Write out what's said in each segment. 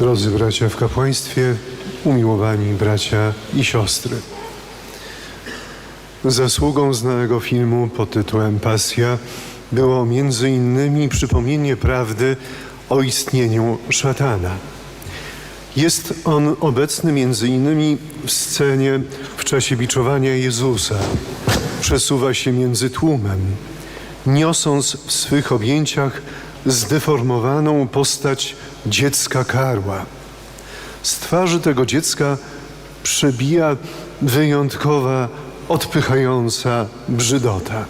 Drodzy bracia w kapłaństwie, umiłowani bracia i siostry. Zasługą znanego filmu pod tytułem Pasja było między innymi przypomnienie prawdy o istnieniu szatana. Jest on obecny między innymi w scenie w czasie biczowania Jezusa. Przesuwa się między tłumem, niosąc w swych objęciach zdeformowaną postać dziecka karła. Z twarzy tego dziecka przebija wyjątkowa, odpychająca brzydota.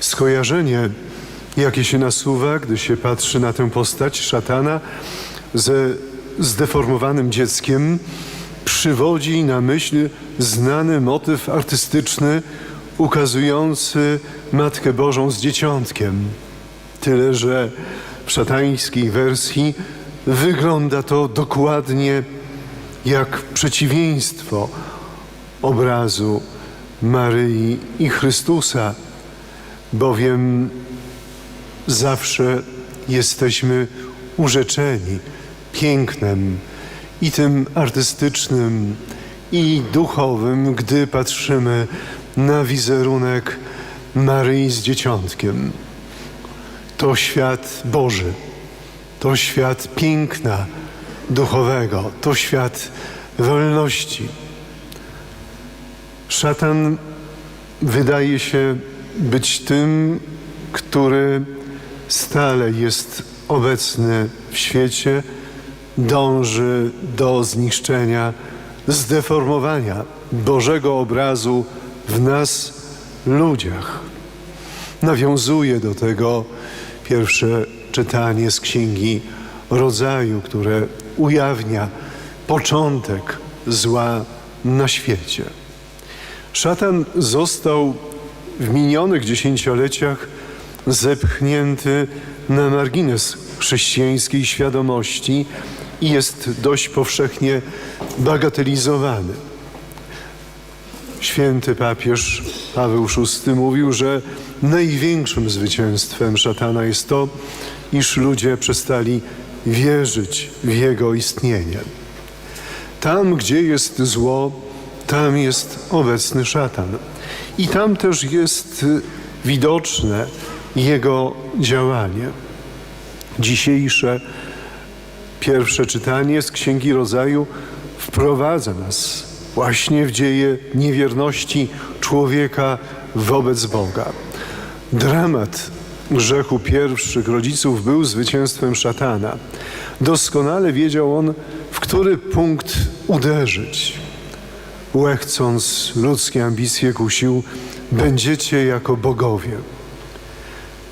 Skojarzenie, jakie się nasuwa, gdy się patrzy na tę postać szatana ze zdeformowanym dzieckiem, przywodzi na myśl znany motyw artystyczny ukazujący Matkę Bożą z dzieciątkiem. Tyle, że w szatańskiej wersji wygląda to dokładnie jak przeciwieństwo obrazu Maryi i Chrystusa, bowiem zawsze jesteśmy urzeczeni pięknem i tym artystycznym, i duchowym, gdy patrzymy na wizerunek Maryi z dzieciątkiem. To świat Boży, to świat piękna duchowego, to świat wolności. Szatan wydaje się być tym, który stale jest obecny w świecie, dąży do zniszczenia, zdeformowania Bożego obrazu w nas, ludziach. Nawiązuje do tego pierwsze czytanie z Księgi Rodzaju, które ujawnia początek zła na świecie. Szatan został w minionych dziesięcioleciach zepchnięty na margines chrześcijańskiej świadomości i jest dość powszechnie bagatelizowany. Święty papież Paweł VI mówił, że największym zwycięstwem szatana jest to, iż ludzie przestali wierzyć w jego istnienie. Tam, gdzie jest zło, tam jest obecny szatan. I tam też jest widoczne jego działanie. Dzisiejsze pierwsze czytanie z Księgi Rodzaju wprowadza nas właśnie w dzieje niewierności człowieka wobec Boga. Dramat grzechu pierwszych rodziców był zwycięstwem szatana. Doskonale wiedział on, w który punkt uderzyć. Łechcąc ludzkie ambicje kusił, będziecie jako bogowie.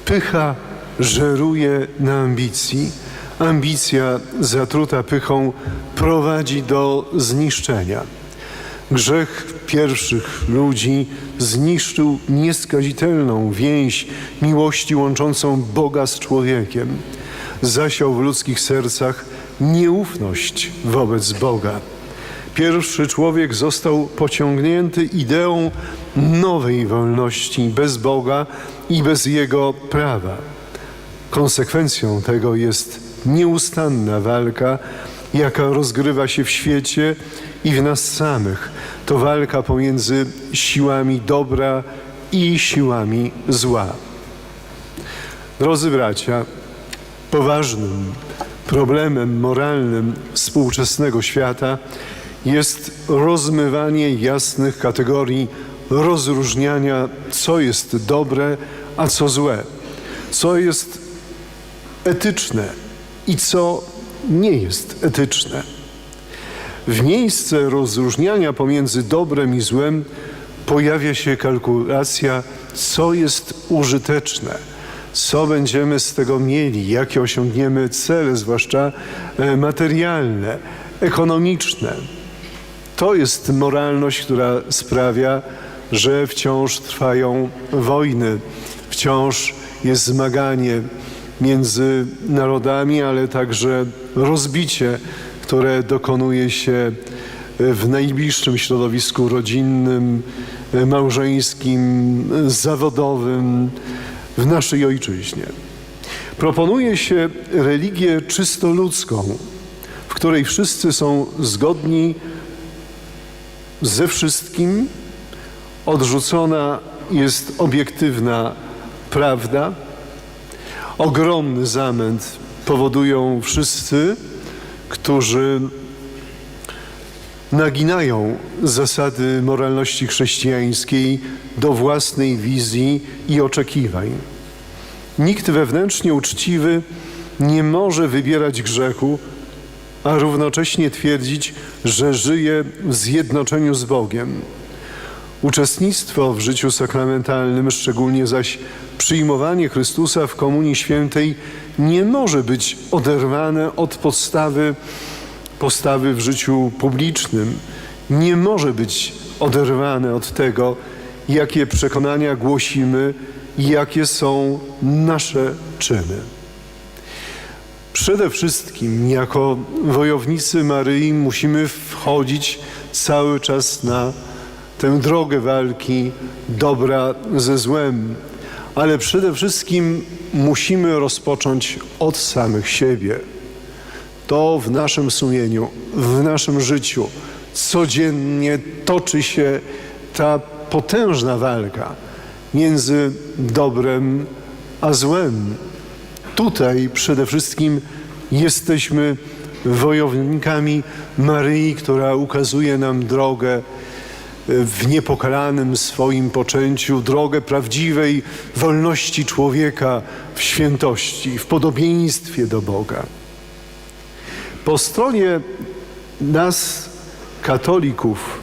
Pycha żeruje na ambicji. Ambicja zatruta pychą prowadzi do zniszczenia. Grzech pierwszych ludzi zniszczył nieskazitelną więź miłości łączącą Boga z człowiekiem. Zasiał w ludzkich sercach nieufność wobec Boga. Pierwszy człowiek został pociągnięty ideą nowej wolności bez Boga i bez Jego prawa. Konsekwencją tego jest nieustanna walka, jaka rozgrywa się w świecie i w nas samych. To walka pomiędzy siłami dobra i siłami zła. Drodzy bracia, poważnym problemem moralnym współczesnego świata jest rozmywanie jasnych kategorii rozróżniania, co jest dobre, a co złe, co jest etyczne i co nie jest etyczne. W miejsce rozróżniania pomiędzy dobrem i złem pojawia się kalkulacja, co jest użyteczne, co będziemy z tego mieli, jakie osiągniemy cele, zwłaszcza e, materialne, ekonomiczne. To jest moralność, która sprawia, że wciąż trwają wojny, wciąż jest zmaganie między narodami, ale także rozbicie, które dokonuje się w najbliższym środowisku rodzinnym, małżeńskim, zawodowym w naszej ojczyźnie. Proponuje się religię czysto ludzką, w której wszyscy są zgodni ze wszystkim, odrzucona jest obiektywna prawda, ogromny zamęt powodują wszyscy, którzy naginają zasady moralności chrześcijańskiej do własnej wizji i oczekiwań. Nikt wewnętrznie uczciwy nie może wybierać grzechu, a równocześnie twierdzić, że żyje w zjednoczeniu z Bogiem. Uczestnictwo w życiu sakramentalnym, szczególnie zaś przyjmowanie Chrystusa w Komunii Świętej, nie może być oderwane od podstawy, postawy w życiu publicznym. Nie może być oderwane od tego, jakie przekonania głosimy i jakie są nasze czyny. Przede wszystkim, jako wojownicy Maryi, musimy wchodzić cały czas na tę drogę walki dobra ze złem, ale przede wszystkim musimy rozpocząć od samych siebie. To w naszym sumieniu, w naszym życiu codziennie toczy się ta potężna walka między dobrem a złem. Tutaj przede wszystkim jesteśmy wojownikami Maryi, która ukazuje nam drogę w niepokalanym swoim poczęciu, drogę prawdziwej wolności człowieka w świętości, w podobieństwie do Boga. Po stronie nas, katolików,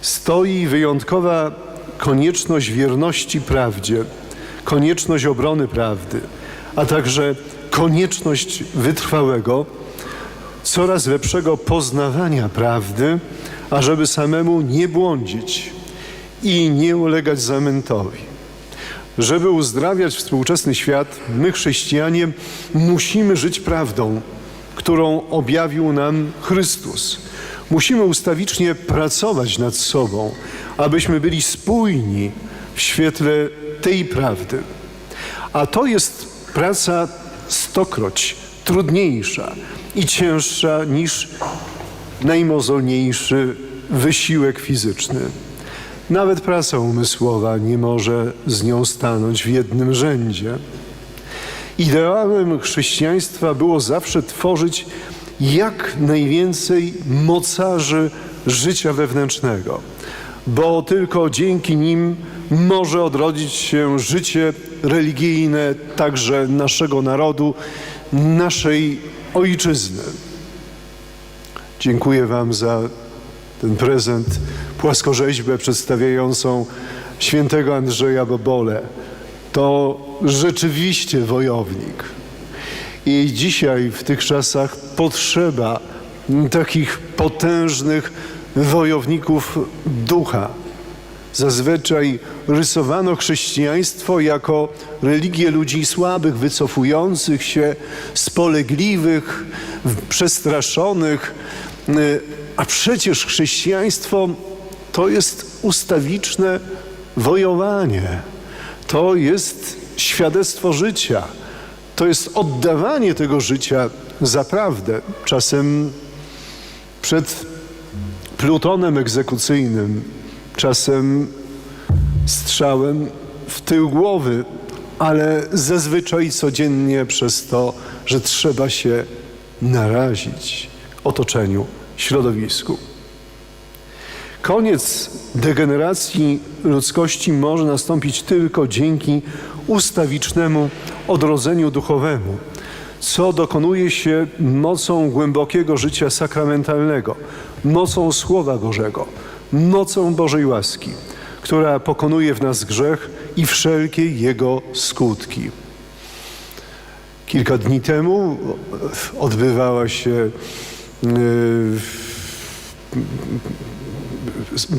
stoi wyjątkowa konieczność wierności prawdzie, konieczność obrony prawdy, a także konieczność wytrwałego, coraz lepszego poznawania prawdy, ażeby samemu nie błądzić i nie ulegać zamętowi. Żeby uzdrawiać współczesny świat, my, chrześcijanie, musimy żyć prawdą, którą objawił nam Chrystus. Musimy ustawicznie pracować nad sobą, abyśmy byli spójni w świetle tej prawdy. A to jest praca stokroć trudniejsza i cięższa niż najmozolniejszy wysiłek fizyczny. Nawet praca umysłowa nie może z nią stanąć w jednym rzędzie. Ideałem chrześcijaństwa było zawsze tworzyć jak najwięcej mocarzy życia wewnętrznego, bo tylko dzięki nim może odrodzić się życie religijne także naszego narodu, naszej ojczyzny. Dziękuję Wam za ten prezent, płaskorzeźbę przedstawiającą świętego Andrzeja Bobole. To rzeczywiście wojownik. I dzisiaj w tych czasach potrzeba takich potężnych wojowników ducha. Zazwyczaj rysowano chrześcijaństwo jako religię ludzi słabych, wycofujących się, spolegliwych, przestraszonych, a przecież chrześcijaństwo to jest ustawiczne wojowanie. To jest świadectwo życia. To jest oddawanie tego życia za prawdę. Czasem przed plutonem egzekucyjnym, czasem strzałem w tył głowy, ale zazwyczaj codziennie przez to, że trzeba się narazić otoczeniu, środowisku. Koniec degeneracji ludzkości może nastąpić tylko dzięki ustawicznemu odrodzeniu duchowemu, co dokonuje się mocą głębokiego życia sakramentalnego, mocą Słowa Bożego, mocą Bożej łaski, która pokonuje w nas grzech i wszelkie jego skutki. Kilka dni temu odbywała się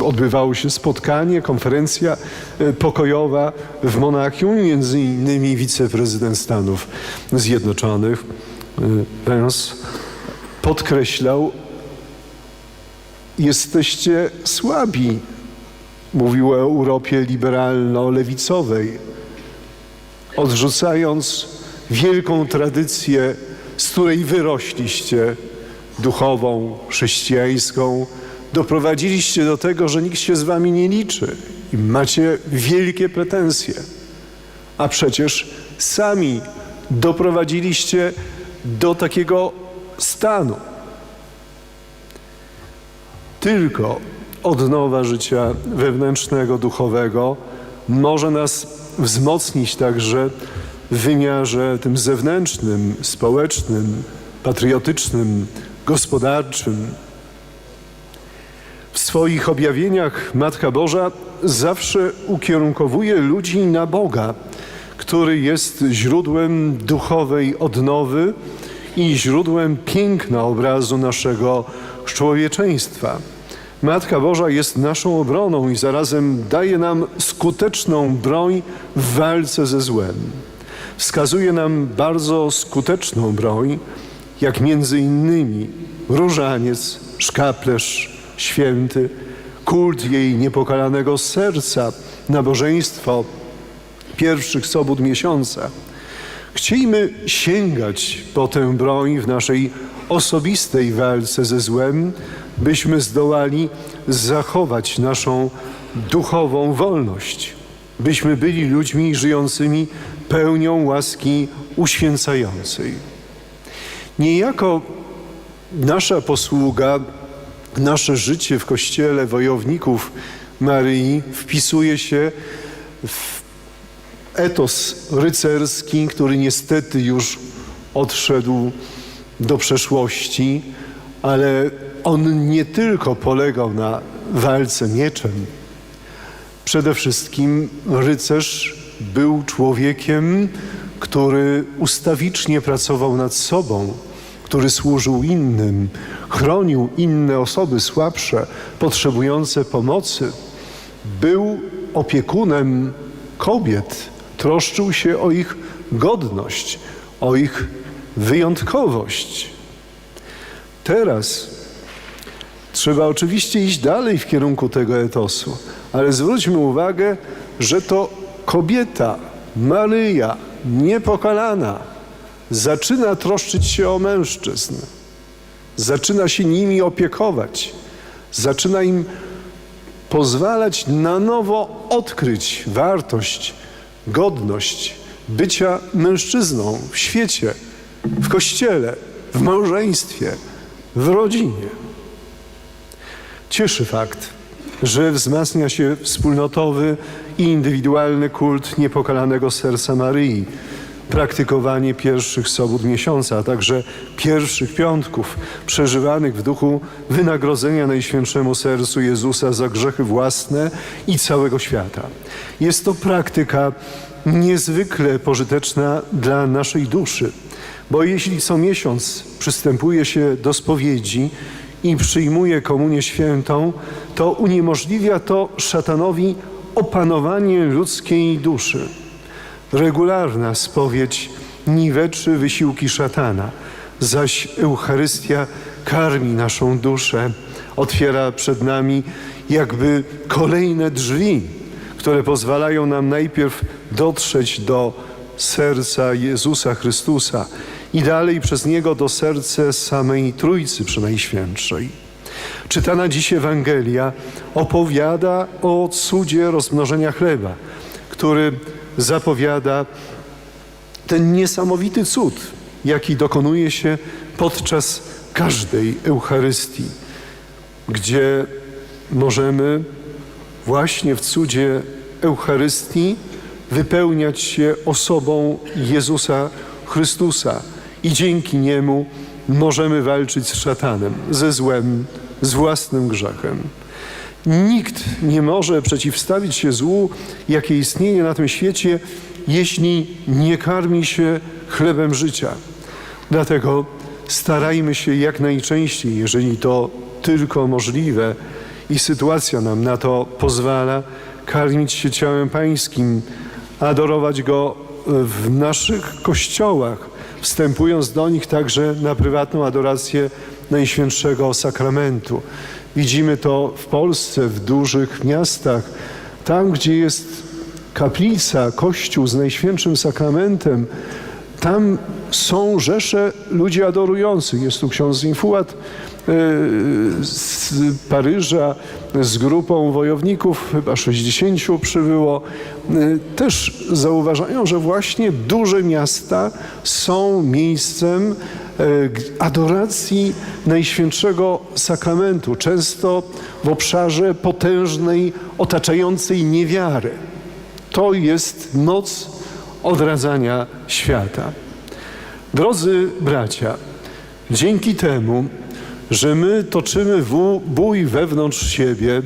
odbywało się spotkanie, konferencja pokojowa w Monachium, między innymi wiceprezydent Stanów Zjednoczonych Pence podkreślał, jesteście słabi, mówił o Europie liberalno-lewicowej, odrzucając wielką tradycję, z której wyrośliście, duchową, chrześcijańską, doprowadziliście do tego, że nikt się z wami nie liczy i macie wielkie pretensje. A przecież sami doprowadziliście do takiego stanu. Tylko odnowa życia wewnętrznego, duchowego może nas wzmocnić także w wymiarze tym zewnętrznym, społecznym, patriotycznym, gospodarczym. W swoich objawieniach Matka Boża zawsze ukierunkowuje ludzi na Boga, który jest źródłem duchowej odnowy i źródłem piękna obrazu naszego człowieczeństwa. Matka Boża jest naszą obroną i zarazem daje nam skuteczną broń w walce ze złem. Wskazuje nam bardzo skuteczną broń, jak między innymi różaniec, szkaplerz święty, kult jej niepokalanego serca, nabożeństwo pierwszych sobot miesiąca. Chciejmy sięgać po tę broń w naszej osobistej walce ze złem, byśmy zdołali zachować naszą duchową wolność, byśmy byli ludźmi żyjącymi pełnią łaski uświęcającej. Niejako nasza posługa, nasze życie w kościele wojowników Maryi wpisuje się w etos rycerski, który niestety już odszedł do przeszłości, ale on nie tylko polegał na walce mieczem. Przede wszystkim rycerz był człowiekiem, który ustawicznie pracował nad sobą, który służył innym, chronił inne osoby słabsze, potrzebujące pomocy. Był opiekunem kobiet, troszczył się o ich godność, o ich wyjątkowość. Teraz trzeba oczywiście iść dalej w kierunku tego etosu, ale zwróćmy uwagę, że to kobieta, Maryja, niepokalana, zaczyna troszczyć się o mężczyzn, zaczyna się nimi opiekować, zaczyna im pozwalać na nowo odkryć wartość, godność bycia mężczyzną w świecie, w kościele, w małżeństwie, w rodzinie. Cieszy fakt, że wzmacnia się wspólnotowy i indywidualny kult niepokalanego serca Maryi, praktykowanie pierwszych sobót miesiąca, a także pierwszych piątków przeżywanych w duchu wynagrodzenia Najświętszemu Sercu Jezusa za grzechy własne i całego świata. Jest to praktyka niezwykle pożyteczna dla naszej duszy, bo jeśli co miesiąc przystępuje się do spowiedzi i przyjmuje komunię świętą, to uniemożliwia to szatanowi opanowanie ludzkiej duszy. Regularna spowiedź niweczy wysiłki szatana, zaś Eucharystia karmi naszą duszę, otwiera przed nami jakby kolejne drzwi, które pozwalają nam najpierw dotrzeć do serca Jezusa Chrystusa i dalej przez Niego do serca samej Trójcy Przenajświętszej. Czytana dziś Ewangelia opowiada o cudzie rozmnożenia chleba, który zapowiada ten niesamowity cud, jaki dokonuje się podczas każdej Eucharystii, gdzie możemy właśnie w cudzie Eucharystii wypełniać się osobą Jezusa Chrystusa i dzięki Niemu możemy walczyć z szatanem, ze złem, z własnym grzechem. Nikt nie może przeciwstawić się złu, jakie istnieje na tym świecie, jeśli nie karmi się chlebem życia. Dlatego starajmy się jak najczęściej, jeżeli to tylko możliwe i sytuacja nam na to pozwala, karmić się ciałem Pańskim, adorować Go w naszych kościołach, wstępując do nich także na prywatną adorację Najświętszego Sakramentu. Widzimy to w Polsce, w dużych miastach, tam gdzie jest kaplica, kościół z Najświętszym Sakramentem, Tam są rzesze ludzi adorujących. Jest tu ksiądz Zinfuat e, z Paryża z grupą wojowników, chyba 60 przybyło. E, Też zauważają, że właśnie duże miasta są miejscem g- adoracji Najświętszego Sakramentu, często w obszarze potężnej, otaczającej niewiary. To jest moc odradzania świata. Drodzy bracia, dzięki temu, że my toczymy bój wewnątrz siebie,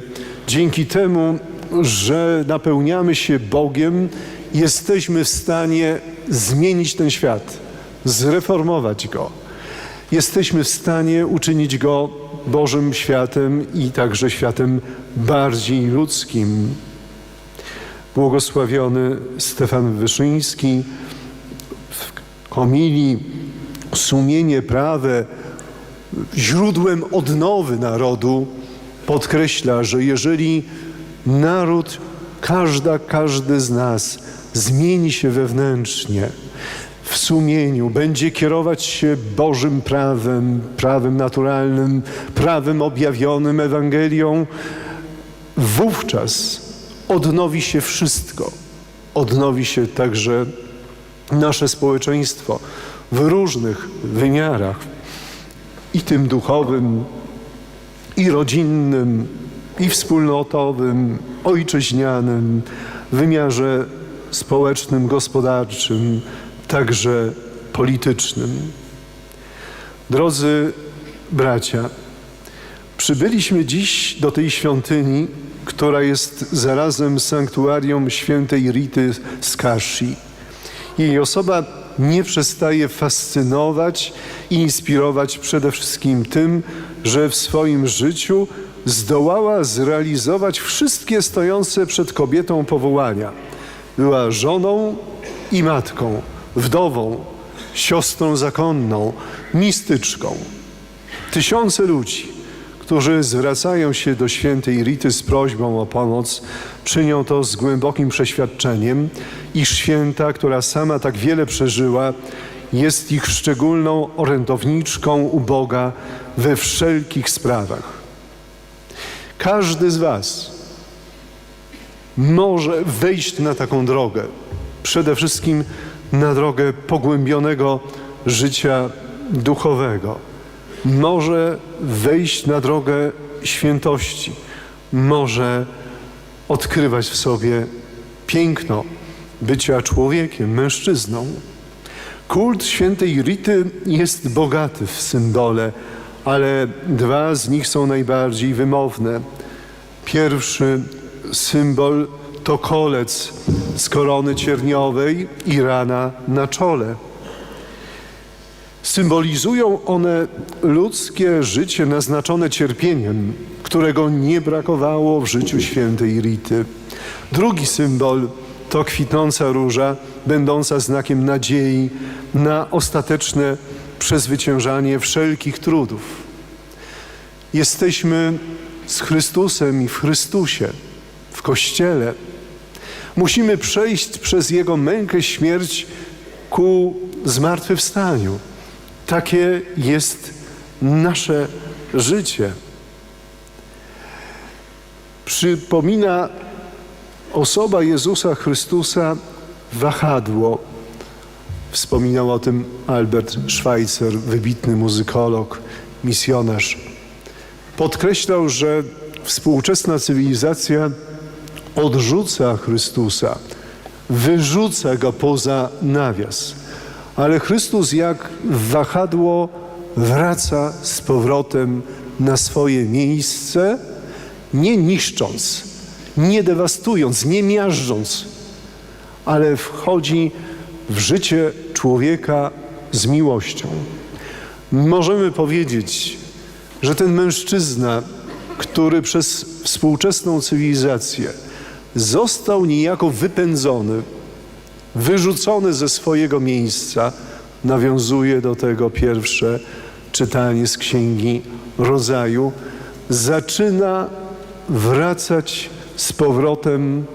dzięki temu, że napełniamy się Bogiem, jesteśmy w stanie zmienić ten świat, zreformować go. Jesteśmy w stanie uczynić go Bożym światem i także światem bardziej ludzkim błogosławiony Stefan Wyszyński w homilii Sumienie prawe źródłem odnowy narodu podkreśla, że jeżeli naród, każda, każdy z nas zmieni się wewnętrznie, w sumieniu, będzie kierować się Bożym prawem, prawem naturalnym, prawem objawionym Ewangelią, wówczas odnowi się wszystko. Odnowi się także nasze społeczeństwo w różnych wymiarach i tym duchowym, i rodzinnym, i wspólnotowym, ojczyźnianym, wymiarze społecznym, gospodarczym, także politycznym. Drodzy bracia, Przybyliśmy dziś do tej świątyni, która jest zarazem sanktuarium świętej Rity z Kashi. Jej osoba nie przestaje fascynować i inspirować przede wszystkim tym, że w swoim życiu zdołała zrealizować wszystkie stojące przed kobietą powołania. Była żoną i matką, wdową, siostrą zakonną, mistyczką. Tysiące ludzi, którzy zwracają się do świętej Rity z prośbą o pomoc, czynią to z głębokim przeświadczeniem, iż święta, która sama tak wiele przeżyła, jest ich szczególną orędowniczką u Boga we wszelkich sprawach. Każdy z Was może wejść na taką drogę, przede wszystkim na drogę pogłębionego życia duchowego może wejść na drogę świętości, może odkrywać w sobie piękno bycia człowiekiem, mężczyzną. Kult świętej Rity jest bogaty w symbole, ale dwa z nich są najbardziej wymowne. Pierwszy symbol to kolec z korony cierniowej i rana na czole. Symbolizują one ludzkie życie naznaczone cierpieniem, którego nie brakowało w życiu świętej Rity. Drugi symbol to kwitnąca róża, będąca znakiem nadziei na ostateczne przezwyciężanie wszelkich trudów. Jesteśmy z Chrystusem i w Chrystusie, w Kościele. Musimy przejść przez Jego mękę, śmierć ku zmartwychwstaniu. Takie jest nasze życie. Przypomina osoba Jezusa Chrystusa wahadło. Wspominał o tym Albert Schweitzer, wybitny muzykolog, misjonarz. Podkreślał, że współczesna cywilizacja odrzuca Chrystusa, wyrzuca go poza nawias. Ale Chrystus jak wahadło wraca z powrotem na swoje miejsce, nie niszcząc, nie dewastując, nie miażdżąc, ale wchodzi w życie człowieka z miłością. Możemy powiedzieć, że ten mężczyzna, który przez współczesną cywilizację został niejako wypędzony, wyrzucony ze swojego miejsca, nawiązuje do tego pierwsze czytanie z Księgi Rodzaju, zaczyna wracać z powrotem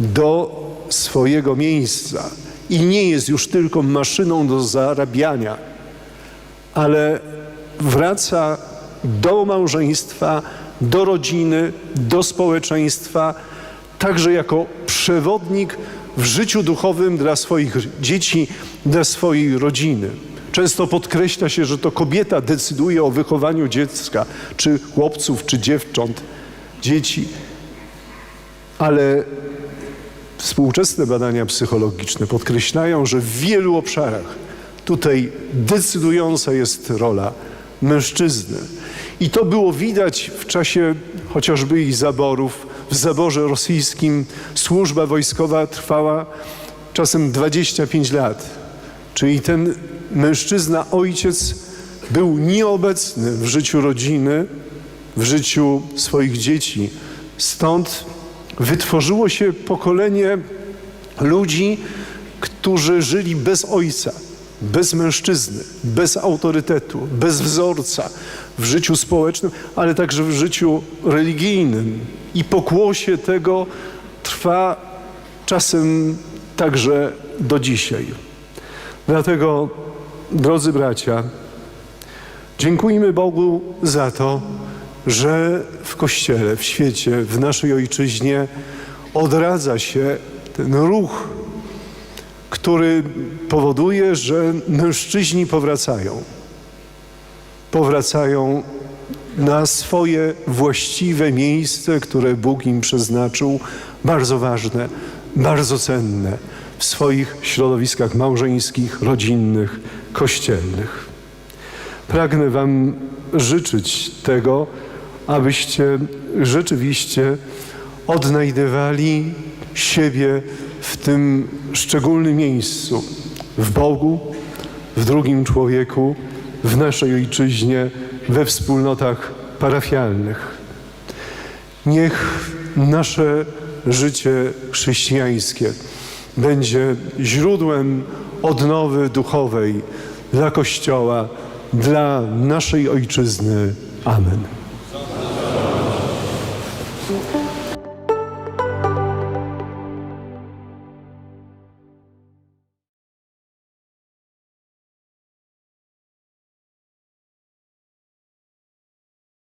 do swojego miejsca i nie jest już tylko maszyną do zarabiania, ale wraca do małżeństwa, do rodziny, do społeczeństwa, także jako przewodnik w życiu duchowym dla swoich dzieci, dla swojej rodziny. Często podkreśla się, że to kobieta decyduje o wychowaniu dziecka, czy chłopców, czy dziewcząt, dzieci. Ale współczesne badania psychologiczne podkreślają, że w wielu obszarach tutaj decydująca jest rola mężczyzny. I to było widać w czasie chociażby ich zaborów. W zaborze rosyjskim służba wojskowa trwała czasem 25 lat. Czyli ten mężczyzna, ojciec był nieobecny w życiu rodziny, w życiu swoich dzieci. Stąd wytworzyło się pokolenie ludzi, którzy żyli bez ojca, bez mężczyzny, bez autorytetu, bez wzorca w życiu społecznym, ale także w życiu religijnym. I pokłosie tego trwa czasem także do dzisiaj. Dlatego, drodzy bracia, dziękujmy Bogu za to, że w Kościele, w świecie, w naszej ojczyźnie odradza się ten ruch, który powoduje, że mężczyźni powracają. Powracają na swoje właściwe miejsce, które Bóg im przeznaczył, bardzo ważne, bardzo cenne w swoich środowiskach małżeńskich, rodzinnych, kościelnych. Pragnę Wam życzyć tego, abyście rzeczywiście odnajdywali siebie w tym szczególnym miejscu, w Bogu, w drugim człowieku, w naszej ojczyźnie, we wspólnotach parafialnych. Niech nasze życie chrześcijańskie będzie źródłem odnowy duchowej dla Kościoła, dla naszej ojczyzny. Amen.